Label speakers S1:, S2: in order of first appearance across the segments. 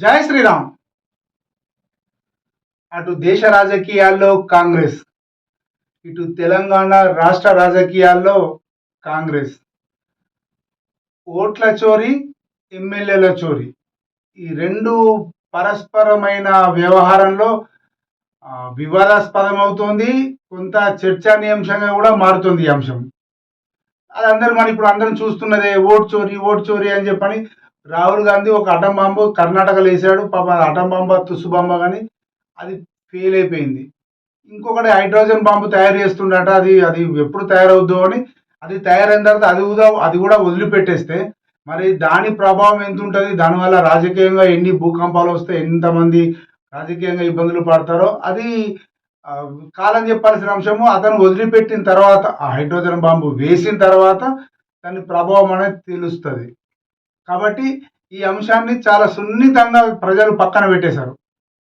S1: జై శ్రీరామ్. అటు దేశ రాజకీయాల్లో కాంగ్రెస్ ఇటు తెలంగాణ రాష్ట్ర రాజకీయాల్లో కాంగ్రెస్. ఓట్ల చోరీ ఎమ్మెల్యేల చోరీ. ఈ రెండు పరస్పరమైన వ్యవహారంలో వివాదాస్పదం అవుతోంది కొంత చర్చానీయాంశంగా కూడా మారుతుంది ఈ అంశం. అది అందరూ మనం ఇప్పుడు అందరం చూస్తున్నదే ఓట్ చోరీ ఓట్ చోరీ అని చెప్పని రాహుల్ గాంధీ ఒక అటం బాంబు కర్ణాటకలో వేసాడు పాప అటం బాంబ తుస్సు బాంబ కానీ అది ఫెయిల్ అయిపోయింది. ఇంకొకటి హైడ్రోజన్ బాంబు తయారు చేస్తుండట. అది అది ఎప్పుడు తయారవుద్దో అని అది తయారైన తర్వాత అది కూడా అది కూడా వదిలిపెట్టేస్తే మరి దాని ప్రభావం ఎంత ఉంటుంది? దానివల్ల రాజకీయంగా ఎన్ని భూకంపాలు వస్తాయి? ఎంతమంది రాజకీయంగా ఇబ్బందులు పడతారో అది కాలం చెప్పాల్సిన అంశము. అతను వదిలిపెట్టిన తర్వాత ఆ హైడ్రోజన్ బాంబు వేసిన తర్వాత దాని ప్రభావం అనేది తెలుస్తుంది. కాబట్టి ఈ అంశాన్ని చాలా సున్నితంగా ప్రజలు పక్కన పెట్టేశారు.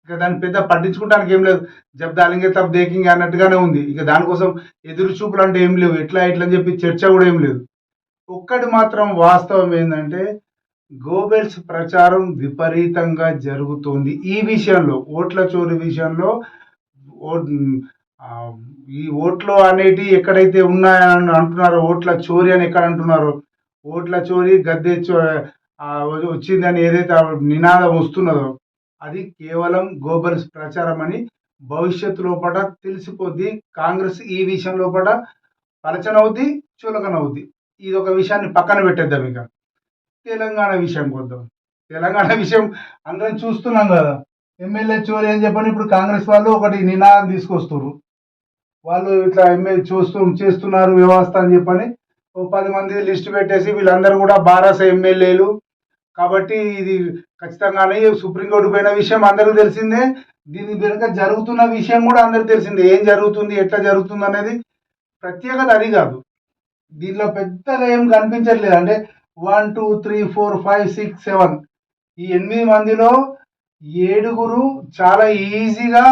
S1: ఇక దాన్ని పెద్ద పట్టించుకోవడానికి ఏం లేదు. జబ్ దాలింగే తప్ దేకింగ్ అన్నట్టుగానే ఉంది. ఇక దానికోసం ఎదురు చూపులు అంటే ఏం లేవు. ఎట్లా ఎట్లా అని చెప్పి చర్చ కూడా ఏం లేదు. ఒక్కటి మాత్రం వాస్తవం ఏంటంటే గోబెల్స్ ప్రచారం విపరీతంగా జరుగుతోంది. ఈ విషయంలో ఓట్ల చోరీ విషయంలో ఈ ఓట్లు అనేటివి ఎక్కడైతే ఉన్నాయని అంటున్నారో ఓట్ల చోరీ అని ఎక్కడ అంటున్నారో ఓట్ల చోరీ గద్దె చో వచ్చిందని ఏదైతే నినాదం వస్తున్నదో అది కేవలం గోబెల్స్ ప్రచారం అని భవిష్యత్తు లోపల తెలిసిపోద్ది కాంగ్రెస్ ఈ విషయం లోపల పలచనవుద్ది చులకనవుద్ది ఇది ఒక విషయాన్ని పక్కన పెట్టేద్దాం ఇక. తెలంగాణ విషయం వద్దాం తెలంగాణ విషయం అందరం చూస్తున్నాం కదా. ఎమ్మెల్యే చోరీ అని చెప్పని ఇప్పుడు కాంగ్రెస్ వాళ్ళు ఒకటి నినాదం తీసుకొస్తున్నారు వాళ్ళు ఇట్లా ఎమ్మెల్యే చూస్తూ చేస్తున్నారు వ్యవస్థ అని చెప్పని ఓ పది మంది లిస్ట్ పెట్టేసి వీళ్ళందరూ కూడా బారాస ఎమ్మెల్యేలు. కాబట్టి ఇది ఖచ్చితంగానే సుప్రీంకోర్టు పోయిన విషయం అందరికీ తెలిసిందే. దీని వెనుక జరుగుతున్న విషయం కూడా అందరికీ తెలిసిందే. ఏం జరుగుతుంది ఎట్లా జరుగుతుంది అనేది ప్రత్యేకత అది కాదు. దీనిలో పెద్దగా ఏం కనిపించట్లేదు. అంటే one two three four five six seven. ఈ ఎనిమిది మందిలో ఏడుగురు చాలా ఈజీగా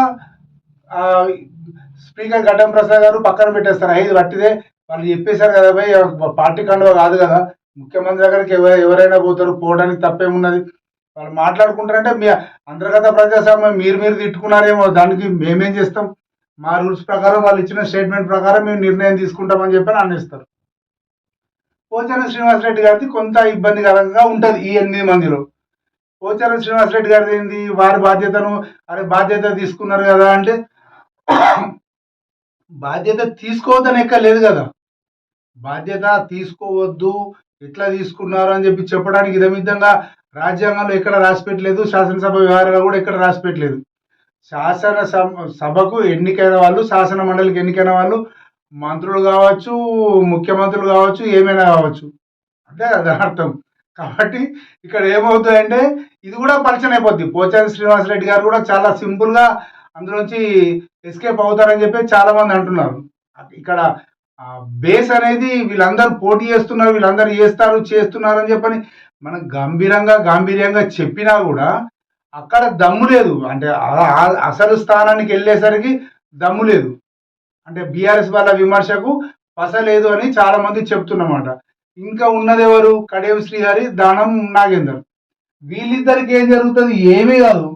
S1: స్పీకర్ గడ్డం ప్రసాద్ గారు పక్కన పెట్టేస్తారు. ఐదు పట్టిదే. వాళ్ళు చెప్పేశారు కదా భయ్ పార్టీ కండువ కాదు కదా. ముఖ్యమంత్రి దగ్గరికి ఎవరు ఎవరైనా పోతారు పోవడానికి తప్పేమున్నది? వాళ్ళు మాట్లాడుకుంటారంటే మీ అంతర్గత ప్రజాస్వామ్యం మీరు మీరు తిట్టుకున్నారేమో దానికి మేమేం చేస్తాం? మా రూల్స్ ప్రకారం వాళ్ళు ఇచ్చిన స్టేట్మెంట్ ప్రకారం మేము నిర్ణయం తీసుకుంటామని చెప్పి అన్నిస్తారు పోచారం శ్రీనివాసరెడ్డి గారిది కొంత ఇబ్బందికరంగా ఉంటుంది ఈ ఎనిమిది మందిలో. పోచారం శ్రీనివాసరెడ్డి గారిది ఏంది? వారి బాధ్యతను అరే బాధ్యత తీసుకున్నారు కదా అంటే బాధ్యత తీసుకోవద్దని ఎక్క లేదు కదా. బాధ్యత తీసుకోవద్దు ఎట్లా తీసుకున్నారు అని చెప్పి చెప్పడానికి ఇదమిద్దంగా రాజ్యాంగంలో ఎక్కడ రాసిపెట్టలేదు శాసనసభ వ్యవహారాలు కూడా ఎక్కడ రాసిపెట్టలేదు. శాసన సభ- సభకు ఎన్నికైన వాళ్ళు శాసన మండలికి ఎన్నికైన వాళ్ళు మంత్రులు కావచ్చు ముఖ్యమంత్రులు కావచ్చు ఏమైనా కావచ్చు. అంటే అది అర్థం. కాబట్టి ఇక్కడ ఏమవుతుందంటే ఇది కూడా పరిచయం అయిపోద్ది పోచారి శ్రీనివాసరెడ్డి గారు కూడా చాలా సింపుల్గా అందులోంచి ఎస్కేప్ అవుతారని చెప్పి చాలామంది అంటున్నారు. ఇక్కడ బేస్ అనేది వీళ్ళందరూ పోటీ చేస్తున్నారు వీళ్ళందరూ చేస్తారు చేస్తున్నారు అని చెప్పని మనం గంభీరంగా గాంభీర్యంగా చెప్పినా కూడా అక్కడ దమ్ము లేదు. అంటే అసలు స్థానానికి వెళ్ళేసరికి దమ్ము లేదు. అంటే బీఆర్ఎస్ వాళ్ళ విమర్శకు పస లేదు అని చాలామంది చెప్తున్నమాట. ఇంకా ఉన్నది ఎవరు కడియం శ్రీహరి దానం నాగేందర్. వీళ్ళిద్దరికి ఏం జరుగుతుంది? ఏమీ కాదు.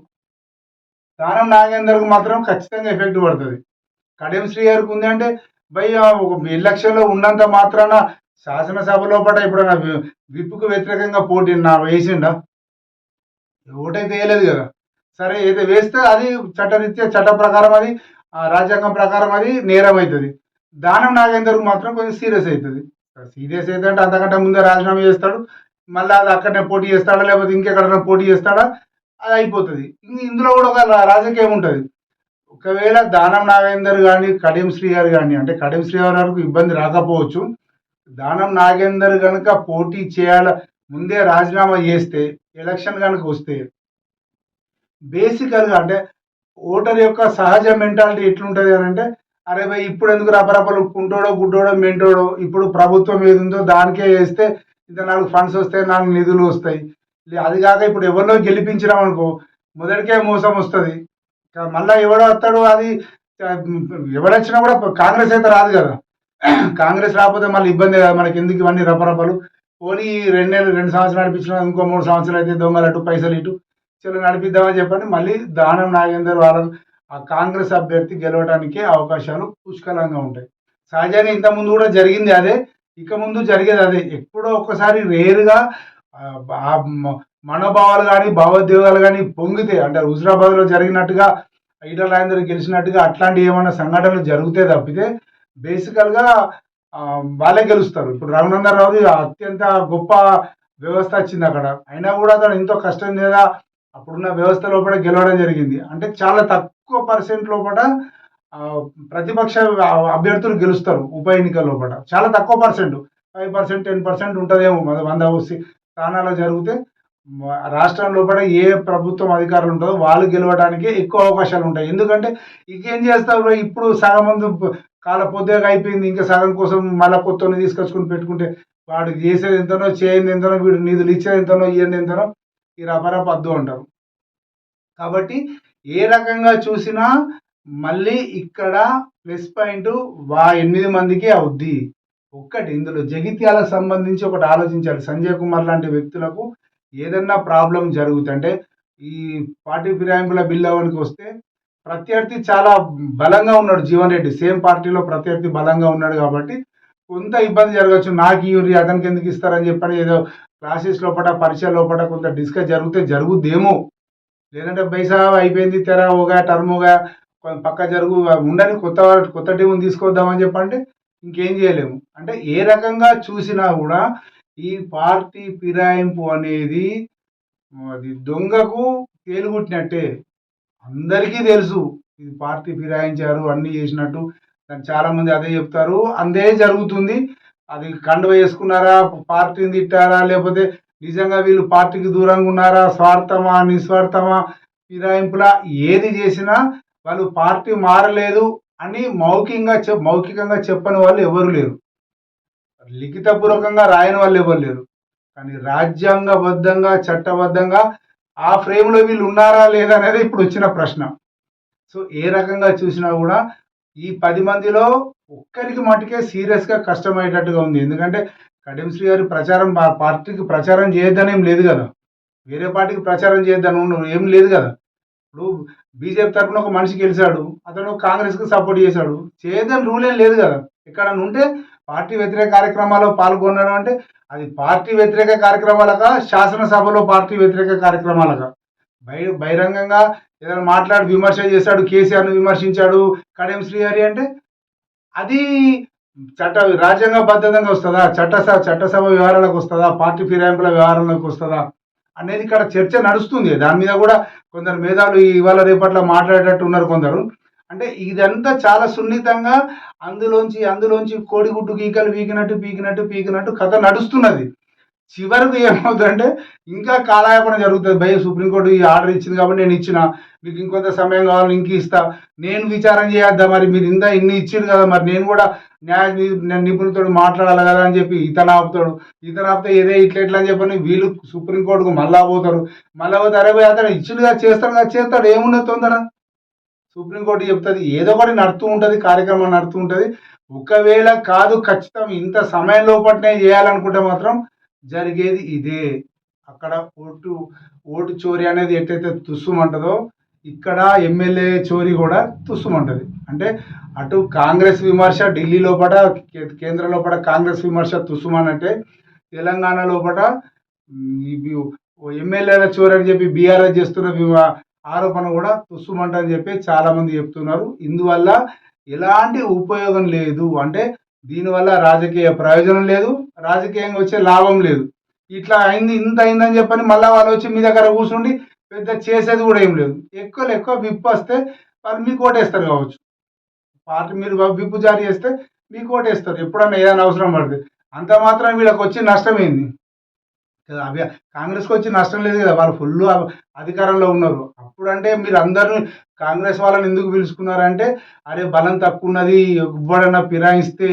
S1: దానం నాగేందర్కు మాత్రం ఖచ్చితంగా ఎఫెక్ట్ పడుతుంది. కడియం శ్రీహరికి ఉంది అంటే భయ ఒక ఎలక్షన్లో ఉన్నంత మాత్రాన శాసనసభ లోపల ఎప్పుడైనా వి- విప్పుకు వ్యతిరేకంగా పోటీ నా వేసిండా? ఓటైతే వేయలేదు కదా. సరే ఏదో వేస్తే అది చట్టరీత్యా చట్ట ప్రకారం అది ఆ, రాజ్యాంగం ప్రకారం అది నేరం అవుతుంది దానం నాగేందర్కు మాత్రం కొంచెం సీరియస్ అవుతుంది సీరియస్ అయితే అంటే అంతకంటే ముందే రాజీనామా చేస్తాడు మళ్ళీ అది అక్కడనే పోటీ చేస్తాడా లేకపోతే ఇంకెక్కడైనా పోటీ చేస్తాడా అది అయిపోతుంది. ఇంక ఇందులో కూడా ఒక రా- రాజకీయం ఉంటుంది. ఒకవేళ దానం నాగేందర్ కానీ కడియం గారు కానీ అంటే కడియం శ్రీహరి గారికి ఇబ్బంది రాకపోవచ్చు. దానం నాగేందర్ కనుక పోటీ చేయాల ముందే రాజీనామా చేస్తే ఎలక్షన్ కనుక వస్తే బేసికల్గా అంటే ఓటర్ యొక్క సహజ మెంటాలిటీ ఎట్లుంటుంది అని అంటే అరే భయ్ ఇప్పుడు ఎందుకు రపరపలు కుంటోడో గుడ్డోడో మెంటోడో ఇప్పుడు ప్రభుత్వం ఏది ఉందో దానికే వేస్తే ఇంత నాలుగు ఫండ్స్ వస్తాయి నాలుగు నిధులు వస్తాయి. లే- అది కాక ఇప్పుడు ఎవరినో గెలిపించినాం అనుకో మొదటికే మోసం వస్తుంది. మళ్ళీ ఎవడో వస్తాడు అది ఎవడొచ్చినా కూడా కాంగ్రెస్ అయితే రాదు కదా. కాంగ్రెస్ రాకపోతే మళ్ళీ ఇబ్బంది కదా మనకి ఎందుకు ఇవన్నీ రపరపలు. పోనీ రెండు నెలలు రెండు సంవత్సరాలు నడిపించిన ఇంకో మూడు సంవత్సరాలు అయితే దొంగలు అటు పైసలు ఇటు. చలో నడిపిద్దామని చెప్పని మళ్ళీ దానం నాగేందర్ వాళ్ళ ఆ కాంగ్రెస్ అభ్యర్థి గెలవడానికి అవకాశాలు పుష్కలంగా ఉంటాయి. సహజంగా ఇంత ముందు కూడా జరిగింది అదే ఇక ముందు జరిగేది అదే. ఎప్పుడో ఒక్కసారి రేరుగా మనోభావాలు కానీ భావోద్వేగాలు కానీ పొంగితే అంటే హుజరాబాద్లో జరిగినట్టుగా ఈటల రాజేందర్ గెలిచినట్టుగా అట్లాంటి ఏమైనా సంఘటనలు జరిగితే తప్పితే బేసికల్గా వాళ్ళే గెలుస్తారు. ఇప్పుడు రఘునందనరావు అత్యంత గొప్ప వ్యవస్థ వచ్చింది అక్కడ. అయినా కూడా అతను ఎంతో కష్టం లేదా అప్పుడున్న వ్యవస్థ లోపల గెలవడం జరిగింది. అంటే చాలా తక్కువ పర్సెంట్ లోపల ప్రతిపక్ష అభ్యర్థులు గెలుస్తారు ఉప ఎన్నికల లోపల. చాలా తక్కువ percent five percent ten percent ఉంటుందేమో. వంద సి- స్థానాలు జరిగితే రాష్ట్రం లోపల ఏ ప్రభుత్వం అధికారులు ఉంటుందో వాళ్ళు గెలవడానికి ఎక్కువ అవకాశాలు ఉంటాయి. ఎందుకంటే ఇంకేం చేస్తారు ఇప్పుడు సగం మంది ప- కాల పొద్దుగా అయిపోయింది ఇంకా సగం కోసం మళ్ళీ కొత్త తీసుకొచ్చుకొని పెట్టుకుంటే వాడు చేసేది ఎంతనో చేయని ఎంతనో వీడు నిధులు ఇచ్చేది ఎంతనో ఇయ్యంది ఎంతనో ఈ రపరప అద్దు అంటారు. కాబట్టి ఏ రకంగా చూసినా మళ్ళీ ఇక్కడ ప్లస్ పాయింట్ వా ఎనిమిది మందికి అవుద్ది. ఒక్కటి ఇందులో జగిత్యాలకు సంబంధించి ఒకటి ఆలోచించాలి. సంజయ్ కుమార్ లాంటి వ్యక్తులకు ఏదన్నా ప్రాబ్లం జరుగుతుంటే ఈ పార్టీ ఫిరాయింపుల బిల్ అవనికి వస్తే ప్రత్యర్థి చాలా బలంగా ఉన్నాడు జీవన్ రెడ్డి. సేమ్ పార్టీలో ప్రత్యర్థి బలంగా ఉన్నాడు కాబట్టి కొంత ఇబ్బంది జరగచ్చు నాకు ఇవ్వరి అతనికి ఎందుకు ఇస్తారని చెప్పని ఏదో క్లాసెస్ లోపల పరీక్ష లోపల కొంత డిస్కస్ జరిగితే జరుగుద్దేమో లేదంటే బైసా అయిపోయింది తెర ఓగా టర్ముగా పక్క జరుగు ఉండని కొత్త కొత్త టీం తీసుకొద్దామని చెప్పంటే ఇంకేం చేయలేము. అంటే ఏ రకంగా చూసినా కూడా ఈ పార్టీ ఫిరాయింపు అనేది అది దొంగకు తేలుగుట్టినట్టే. అందరికీ తెలుసు ఇది పార్టీ ఫిరాయించారు అన్నీ చేసినట్టు. దాన్ని చాలామంది అదే చెప్తారు. అందే జరుగుతుంది. అది కండువ వేసుకున్నారా పార్టీని తిట్టారా లేకపోతే నిజంగా వీళ్ళు పార్టీకి దూరంగా ఉన్నారా స్వార్థమా నిస్వార్థమా ఫిరాయింపులా ఏది చేసినా వాళ్ళు పార్టీ మారలేదు అని మౌఖికంగా చెప్ మౌఖికంగా చెప్పని వాళ్ళు ఎవరు లేరు. లిఖితపూర్వకంగా రాయని వాళ్ళు ఎవరు లేరు. కానీ రాజ్యాంగబద్ధంగా చట్టబద్ధంగా ఆ ఫ్రేమ్లో వీళ్ళు ఉన్నారా లేదా అనేది ఇప్పుడు వచ్చిన ప్రశ్న. సో ఏ రకంగా చూసినా కూడా ఈ పది మందిలో ఒక్కరికి మటుకే సీరియస్గా కష్టమయ్యేటట్టుగా ఉంది. ఎందుకంటే కడియం గారి ప్రచారం పార్టీకి ప్రచారం చేయొద్దని ఏం లేదు కదా. వేరే పార్టీకి ప్రచారం చేయొద్దని ఉన్న- ఏం లేదు కదా. ఇప్పుడు బీజేపీ తరఫున ఒక మనిషి గెలిచాడు అతను కాంగ్రెస్కి సపోర్ట్ చేశాడు. చేయొద్దని రూల్ ఏం లేదు కదా. ఎక్కడన్నా ఉంటే పార్టీ వ్యతిరేక కార్యక్రమాల్లో పాల్గొనడం అంటే అది పార్టీ వ్యతిరేక కార్యక్రమాలక శాసనసభలో పార్టీ వ్యతిరేక కార్యక్రమాలక? బహి బహిరంగంగా ఏదైనా మాట్లాడి విమర్శ చేశాడు కేసీఆర్ను విమర్శించాడు కడెం శ్రీహరి అంటే అది చట్ట రాజ్యాంగబద్ధంగా వస్తుందా? చట్టసభ చట్టసభ వ్యవహారాలకు వస్తుందా? పార్టీ ఫిరాయింపుల వ్యవహారాలకు వస్తుందా? అనేది ఇక్కడ చర్చ నడుస్తుంది. దాని మీద కూడా కొందరు మేధావులు ఇవాళ రేపట్ల మాట్లాడేటట్టు ఉన్నారు కొందరు. అంటే ఇదంతా చాలా సున్నితంగా అందులోంచి అందులోంచి కోడిగుడ్డు గీకలు పీకినట్టు పీకినట్టు పీకినట్టు కథ నడుస్తున్నది. చివరకు ఏమవుతుందంటే ఇంకా కాలయాపన జరుగుతుంది. భయ సుప్రీంకోర్టు ఈ ఆర్డర్ ఇచ్చింది కాబట్టి నేను ఇచ్చిన. మీకు ఇంకొంత సమయం కావాలి ఇంక ఇస్తా. నేను విచారం చేయొద్దా మరి? మీరు ఇందా ఇన్ని ఇచ్చిండు కదా మరి? నేను కూడా న్యాయ నిపుణులతో మాట్లాడాలి కదా అని చెప్పి ఇతను ఆపుతాడు. ఇతను ఆపితే ఏదే ఇట్లా ఇట్లా అని చెప్పని వీళ్ళు సుప్రీంకోర్టుకు మళ్ళా పోతారు. మళ్ళా పోతే అరే అతను ఇచ్చిండు కదా చేస్తాడు కదా చేస్తాడు. ఏమున్నది తొందర? సుప్రీంకోర్టు చెప్తుంది ఏదో ఒకటి నడుతూ ఉంటుంది కార్యక్రమం నడుతూ ఉంటుంది. ఒకవేళ కాదు ఖచ్చితం ఇంత సమయం లోపలనే చేయాలనుకుంటే మాత్రం జరిగేది ఇదే. అక్కడ ఓటు ఓటు చోరీ అనేది ఎట్టయితే తుస్సుమంటుందో ఇక్కడ ఎమ్మెల్యే చోరీ కూడా తుస్సుమంటుంది. అంటే అటు కాంగ్రెస్ విమర్శ ఢిల్లీ లోపల కే- కేంద్ర లోపల కాంగ్రెస్ విమర్శ తుస్సుమనంటే తెలంగాణ లోపల ఎమ్మెల్యేల చోరీ అని చెప్పి బీఆర్ఎస్ చేస్తున్న ఆరోపణ కూడా తుస్సుమంట అని చెప్పి చాలామంది చెప్తున్నారు. ఇందువల్ల ఎలాంటి ఉపయోగం లేదు. అంటే దీనివల్ల రాజకీయ ప్రయోజనం లేదు. రాజకీయంగా వచ్చే లాభం లేదు. ఇట్లా అయింది ఇంత అయిందని చెప్పని మళ్ళీ వాళ్ళు వచ్చి మీ దగ్గర కూర్చుండి పెద్ద చేసేది కూడా ఏం లేదు. ఎక్కువ ఎక్కువ విప్పు వస్తే వాళ్ళు మీకు ఓటేస్తారు కావచ్చు. పార్టీ మీరు విప్పు జారీ చేస్తే మీకు ఓటేస్తారు. ఎప్పుడన్నా ఏదైనా అవసరం పడితే. అంత మాత్రం వీళ్ళకి వచ్చి నష్టం అవి కాంగ్రెస్కి వచ్చి నష్టం లేదు కదా వాళ్ళు ఫుల్ అధికారంలో ఉన్నారు. అప్పుడంటే మీరు అందరూ కాంగ్రెస్ వాళ్ళని ఎందుకు పిలుచుకున్నారంటే అరే బలం తక్కువ ఉన్నది ఎవ్వడన్నా ఫిరాయిస్తే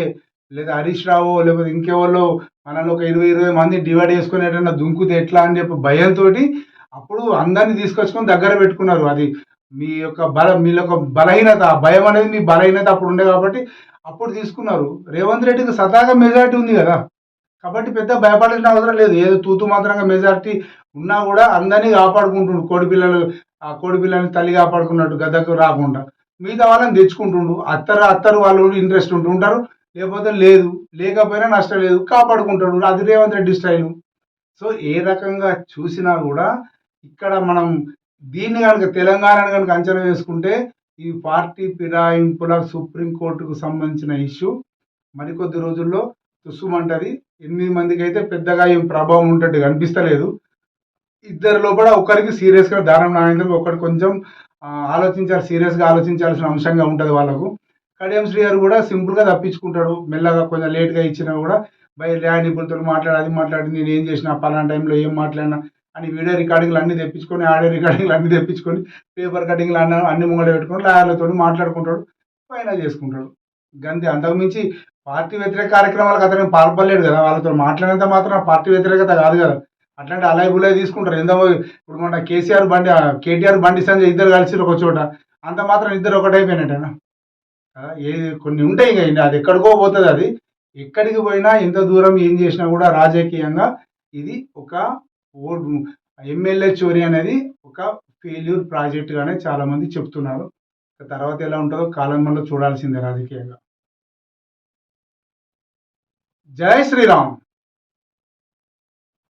S1: లేదా హరీష్ రావు లేకపోతే ఇంకెవరో మనల్ని ఒక ఇరవై ఇరవై మంది డివైడ్ చేసుకుని ఎటన్నా దుంకుతే ఎట్లా అని చెప్పి భయంతో అప్పుడు అందరినీ తీసుకొచ్చుకొని దగ్గర పెట్టుకున్నారు. అది మీ యొక్క బల మీ యొక్క బలహీనత ఆ భయం అనేది మీ బలహీనత అప్పుడు ఉండే కాబట్టి అప్పుడు తీసుకున్నారు. రేవంత్ రెడ్డికి సతాగా మెజారిటీ ఉంది కదా. కాబట్టి పెద్ద భయపడాల్సిన అవసరం లేదు. ఏదో తూతు మాత్రంగా మెజారిటీ ఉన్నా కూడా అందరినీ కాపాడుకుంటుండు. కోడి పిల్లలు ఆ కోడి పిల్లల్ని తల్లి కాపాడుకున్నట్టు గద్దకు రాకుండా. మిగతా వాళ్ళని తెచ్చుకుంటుండు. అత్తరు అత్తరు వాళ్ళు ఇంట్రెస్ట్ ఉంటుంటారు లేకపోతే లేదు. లేకపోయినా నష్టం లేదు. కాపాడుకుంటాడు. అది రేవంత్ రెడ్డి స్టైలు. సో ఏ రకంగా చూసినా కూడా ఇక్కడ మనం దీన్ని కనుక తెలంగాణను కనుక అంచనా వేసుకుంటే ఈ పార్టీ ఫిరాయింపుల సుప్రీంకోర్టుకు సంబంధించిన ఇష్యూ మరికొద్ది రోజుల్లో తుస్సుమంటది ఎనిమిది మందికి అయితే పెద్దగా ఏం ప్రభావం ఉంటట్టు కనిపిస్తలేదు. ఇద్దరు లోపల ఒకరికి సీరియస్గా దానం నాణ్యత ఒకటి కొంచెం ఆలోచించాలి సీరియస్గా ఆలోచించాల్సిన అంశంగా ఉంటుంది వాళ్ళకు. కడియం శ్రీ గారు కూడా సింపుల్గా తప్పించుకుంటాడు. మెల్లగా కొంచెం లేట్గా ఇచ్చినా కూడా బై ల్యాండ్ నిపుణులతో మాట్లాడి అది మాట్లాడి నేను ఏం చేసిన పలానా టైంలో ఏం మాట్లాడినా అని వీడియో రికార్డింగ్లు అన్ని తెప్పించుకొని ఆడియో రికార్డింగ్లు అన్ని తెప్పించుకొని పేపర్ కటింగ్లు అన్న అన్ని ముంగడ పెట్టుకొని లాయర్లతో మాట్లాడుకుంటాడు. ఫైనల్ చేసుకుంటాడు. గంతే. అంతకుమించి పార్టీ వ్యతిరేక కార్యక్రమాలకు అతను పాల్పడలేడు కదా. వాళ్ళతో మాట్లాడినంత మాత్రం పార్టీ వ్యతిరేకత కాదు కదా. అట్లాంటి అలాయి బులాయి తీసుకుంటారు. ఎంతో ఇప్పుడు మన కేసీఆర్ బండి కేటీఆర్ బండి సంజయ్ ఇద్దరు కలిసి ఒక చోట. అంత మాత్రం ఇద్దరు ఒకటైపోయినట్టేనా? ఏది కొన్ని ఉంటాయి ఇంకా అది ఎక్కడికో పోతుంది అది. ఎక్కడికి పోయినా ఎంత దూరం ఏం చేసినా కూడా రాజకీయంగా ఇది ఒక ఓ- ఎమ్మెల్యే చోరీ అనేది ఒక ఫెయిల్యూర్ ప్రాజెక్ట్గానే చాలామంది చెప్తున్నారు. తర్వాత ఎలా ఉంటుందో కాలంలో చూడాల్సిందే రాజకీయంగా. జై శ్రీరామ్.